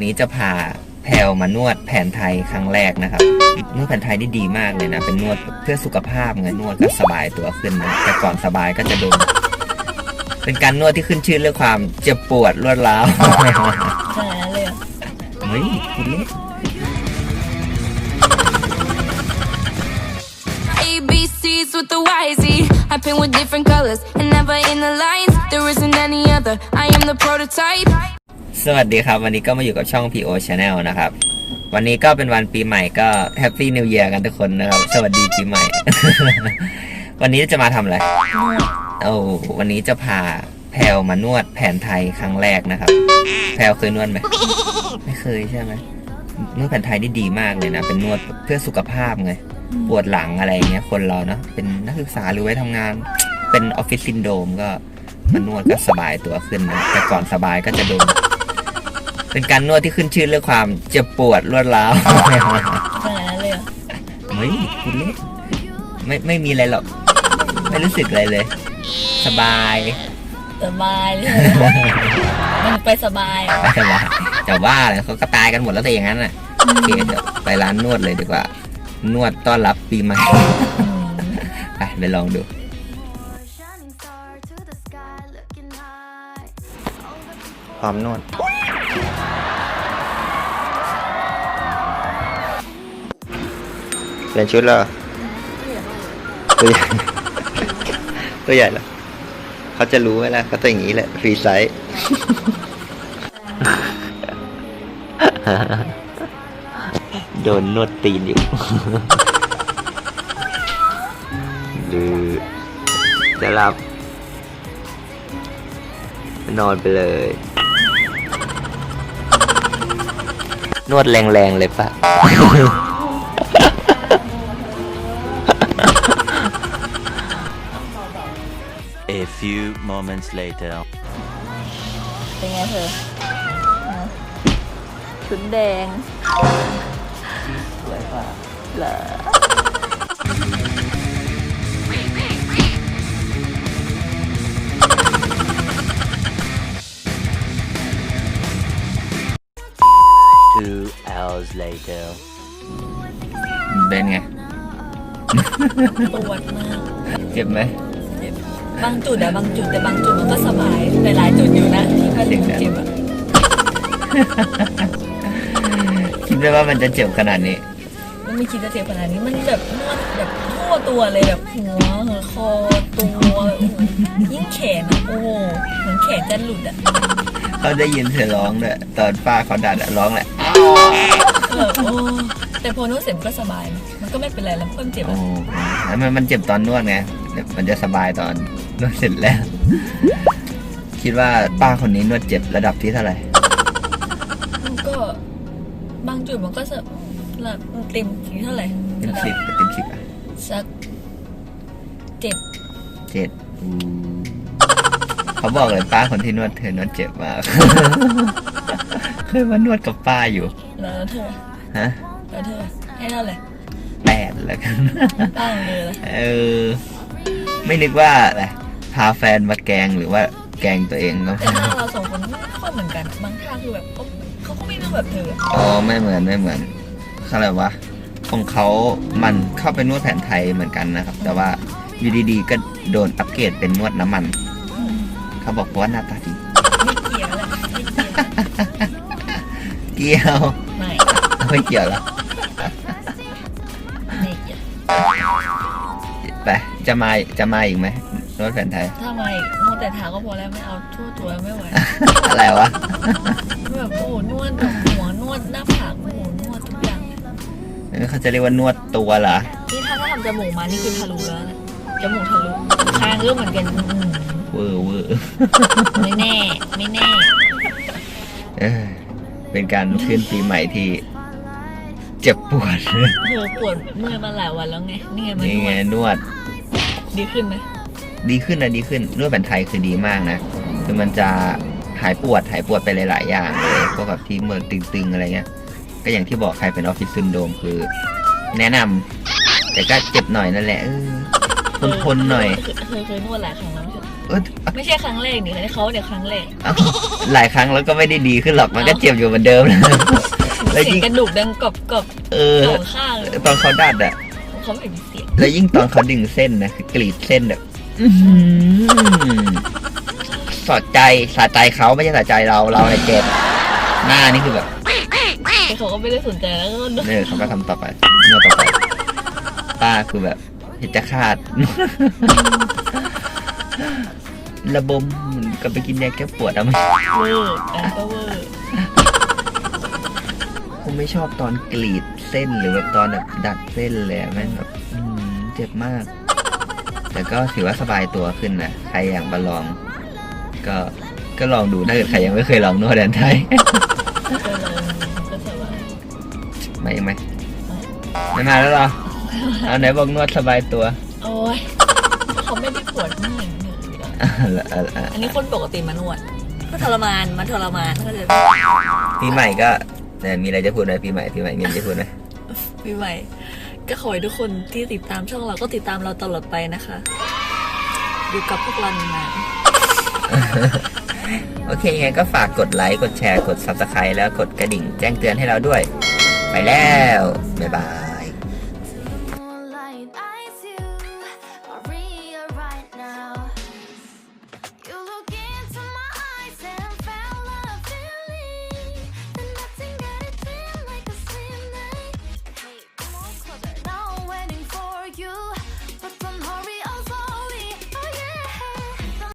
วันนี้จะพาแพลวมานวดแผนไทยครั้งแรกนะครับ นวดแผนไทยนี่ดีมากเลยนะ เป็นนวดเพื่อสุขภาพไงนวดก็สบายตัวขึ้นนะ แต่ก่อนสบายก็จะโดน เป็นการนวดที่ขึ้นชื่อเรื่องความเจ็บปวดรวดร้าวขนาดนั้นเลยเหรอเฮ้ยคุณเล่น A B C's with the YZ. I paint with different colors and never in the lines. There isn't any other. I am the prototype. สวัสดีครับ วันนี้ก็มาอยู่กับช่อง PO Channel นะครับ วันนี้ก็เป็นวันปีใหม่ก็แฮปปี้นิว e ย r กันทุกคนนะครับ สวัสดีปีใหม่ วันนี้จะมาทำอะไรนวดโอ้วันนี้จะพาแพลวมานวดแผนไทยครั้งแรกนะครับ แพลวเคยนวดไหมไม่เคยใช่ไหมนวดแผนไทยนี่ดีมากเลยนะ เป็นนวดเพื่อสุขภาพไงปวดหลังอะไรอย่างเงี้ยคนเราเนาะเป็นนักศึกษาหรือไว้ทำงาน เป็นออฟฟิศซินโดรมก็มานวดก็สบายตัวขึ้นนะแต่ก่อนสบายก็จะโดน เป็นการนวดที่ขึ้นชื่อเรื่องความเจ็บปวดรวดร้าวขนาดนั้นเลยเหรอเฮ้ยคุณเล่นไม่ไม่มีอะไรหรอก ไม่รู้สึกอะไรเลย สบายสบายเลยมันไปสบายเหรอไม่สบายแต่ว่าเลยเขาก็ตายกันหมดแล้วแต่อย่างนั้นน่ะโอเคเดี๋ยวไปร้านนวดเลยดีกว่า นวดต้อนรับปีใหม่อืมไปไปลองดู Shining star to the sky, looking high. พร้อมนวด เปลี่ยนชุดแล้วตัวใหญ่ตัวใหญ่แล้วเขาจะรู้ไหมล่ะเขาตัวอย่างนี้แหละฟรีไซส์โดนนวดตีนอยู่หรือจะหลับนอนไปเลย นวดแรงๆเลยปะ A few moments later. เป็นไงเธอฮะชุดแดงสวยปะเหรอ Two hours later. เป็นไง ปวดมาก เจ็บไหม เจ็บบางจุดอะบางจุดแต่บางจุดมันก็สบายแต่หลายจุดอยู่นะที่มันเจ็บอะคิดไหมว่ามันจะเจ็บขนาดนี้ มันไม่คิดจะเจ็บขนาดนี้มันแบบนวดแบบทั่วตัวเลยแบบหัวคอตัวยิ่งแขนอะโอ้โหเหมือนแขนจะหลุดอะเขาได้ยินเธอร้องด้วยตอนป้าเขาดัดอะร้องแหละ เออโอ้แต่พอนวดเสร็จมันก็สบายนะมันก็ไม่เป็นไรแล้วเพิ่มเจ็บโอ้อะแล้วมันมันเจ็บตอนนวดไงเดี๋ยวมันจะสบายตอนนวดเสร็จแล้ว คิดว่าป้าคนนี้นวดเจ็บระดับที่เท่าไหร่ มันก็บางจุดมันก็จะระดับเต็มที่เท่าไหร่เต็มสิบเต็มสิบอะสักเจ็ดเจ็ดอืม เขาบอกเลยป้าคนที่นวดเธอนวดเจ็บมากเคยมานวดกับป้าอยู่แล้วเธอฮะแล้วเธอให้เท่าไหร่แปดแล้วกันป้าของเธอละเออ ไม่นึกว่าอะไรพาแฟนมาแกล้งหรือว่าแกล้งตัวเองก็แต่ถ้าเราสองคนไม่ค่อยเหมือนกันบางท่าคือแบบเขาเขาก็ไม่รู้แบบเธออ๋อไม่เหมือนไม่เหมือนอะไรวะของเขามันเข้าไปนวดแผนไทยเหมือนกันนะครับ แต่ว่าอยู่ดีๆก็โดนอัปเกรดเป็นนวดน้ำมันอืม เขาบอกว่าหน้าตาดีไม่เกี่ยวแหละไม่เกี่ยวเกี่ยวไม่ไม่เกี่ยวแล้วไม่เกี่ยวไปจะมาจะมาอีกไหมนวดแผนไทยถ้าไม่นวดแต่เท้าก็พอแล้วไม่เอาทั่วตัวไม่ไหวอะไรวะแบบโอ้โหนวดแบบหัวนวดหน้าผากโอ้โหนวดทุกอย่างนี่เขาจะเรียกว่านวดตัวเหรอนี่ถ้าถ้าทำจมูกมานี่คือทะลุแล้วนะจมูกทะลุคางก็เหมือนกันอืม เวอร์เวอร์ไม่แน่ ไม่แน่ เออเป็นการขึ้นปีใหม่ที่ เจ็บปวดเธอปวดเมื่อยมาหลายวันแล้วไง นี่ไงมันนี่นไงวดนวด ดีขึ้นไหมดีขึ้นนะดีขึ้นนวดแผนไทยคือดีมากนะคือมันจะหายปวดหายปวดไปหลาย ๆ อย่างเลยพวกแบบที่เมื่อยตึง ๆ อะไรเงี้ย ก็อย่างที่บอกใครเป็นออฟฟิศซินโดรมคือ แนะนำแต่ก็เจ็บหน่อยนั่นแหละเออทนๆหน่อยเคยเคยนวดหลายครั้งแล้วไม่ใช่ เอยไม่ใช่ครั้งแรกนี่เขาเดี๋ยวครั้งแรกเอ้าหลายครั้งแล้วก็ไม่ได้ดีขึ้นหรอกมันก็เจ็บอยู่เหมือนเดิมนะแล้วเสียยิ่งงกระดูกดังกรอบกรอบเออสองข้างเลยตอนเขาดัดอะเขาไม่มีเสียงแล้วยิ่งตอนเขาดึงเส้นนะคือกรีดเส้นแบบอื้อหือสอดใจสะใจเขาไม่ใช่สะใจเราเราเนี่ยเจ็บหน้านี่คือแบบแต่เขาก็ไม่ได้สนใจแล้วก็เออเขาก็ทำต่อไปเมื่อต่อไปป้าคือแบบเห็นจะขาด ระบมเหมันก็ไปกินยาแก้ปวดอะมันเวอร์อันก็เวอร์ผมไม่ชอบตอนกรีดเส้นหรือแบบตอนแบบดัดเส้นเลยอะแม่งแบบอืมเจ็บมาก แต่ก็ถือว่าสบายตัวขึ้นนะใครอยากมาลอง ก็ก็ลองดูถ้าเกิดใครยังไม่เคยลองนวดแดนไทย ก็เลยก็สบายมาอีกไหมไม่มาแล้วเหรอเอาไหนบอกนวดสบายตัว โอ้ยเขาไม่ได้ปวดเมื่อยเหนื่ อยหรอกอะอะอะอันนี้คนปกติมานวดก็ทรมานมาทรมานเขาจะปีใหม่ก็เนี่ยมีอะไรจะพูดไหมปีใหม่ปีใหม่มีอะไรจะพูดไหมปีใหม่ ก็ขอให้ทุกคนที่ติดตามช่องเราก็ติดตามเราตลอดไปนะคะอยู่กับพวกเรานานโอเคยังไงก็ฝากกดไลค์กดแชร์กด subscribe แล้วกดกระดิ่งแจ้งเตือนให้เราด้วย ไปแล้ว บ๊ายบาย